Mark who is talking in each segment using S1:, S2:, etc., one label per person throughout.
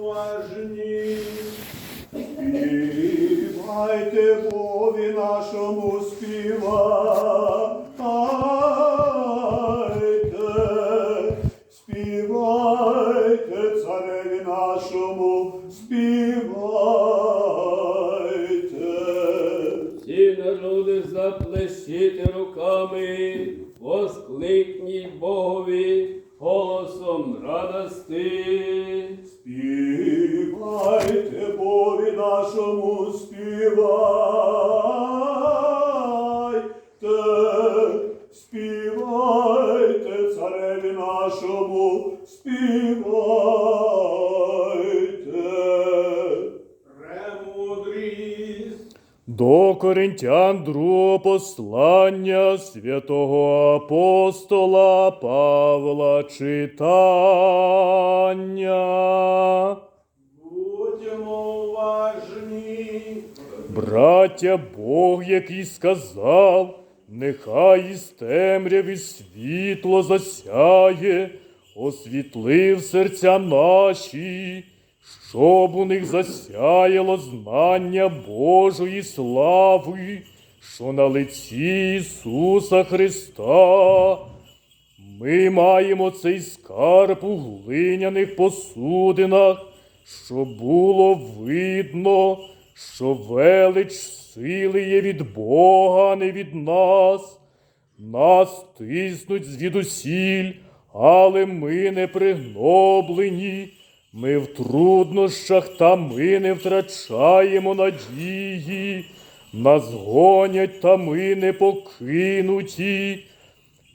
S1: уважні. Співайте Бові нашому співайте, співайте цареві нашому, співайте.
S2: Всі народи заплещите руками, воскликніть Богові голосом радости.
S1: Бові нашому, співайте, співайте цареві нашому, співайте.
S3: До Коринтян другого послання святого апостола Павла читання.
S1: Уважні.
S3: Браття Бог, який сказав, нехай із темряви світло засяє, освітлив серця наші, щоб у них засяяло знання Божої слави, що на лиці Ісуса Христа. Ми маємо цей скарб у глиняних посудинах, щоб було видно, що велич сили є від Бога, а не від нас. Нас тиснуть звідусіль, але ми не пригноблені. Ми в труднощах, та ми не втрачаємо надії. Нас гонять, та ми не покинуті.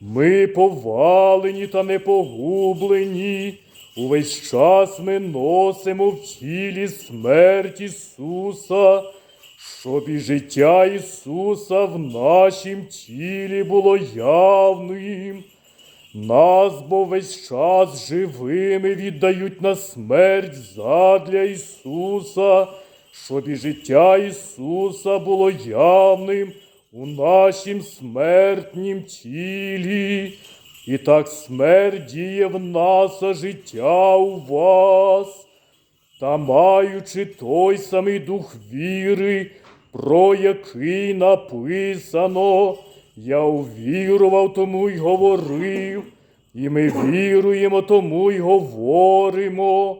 S3: Ми повалені та не погублені. Увесь час ми носимо в тілі смерть Ісуса, щоб і життя Ісуса в нашім тілі було явним. Нас бо весь час живими віддають на смерть задля Ісуса, щоб і життя Ісуса було явним у нашім смертнім тілі. І так смерть діє в нас, а життя у вас. Та маючи той самий дух віри, про який написано, я увірував, тому й говорив, і ми віруємо, тому й говоримо,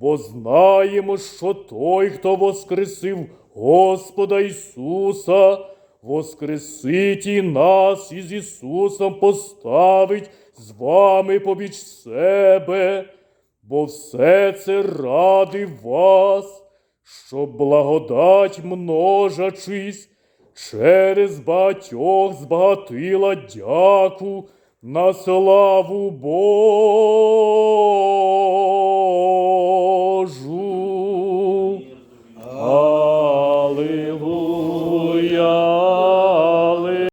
S3: бо знаємо, що той, хто воскресив Господа Ісуса, воскресить і нас із Ісусом поставить з вами побіч себе, бо все це ради вас, щоб благодать множачись, через багатьох збагатила дяку на славу Богу.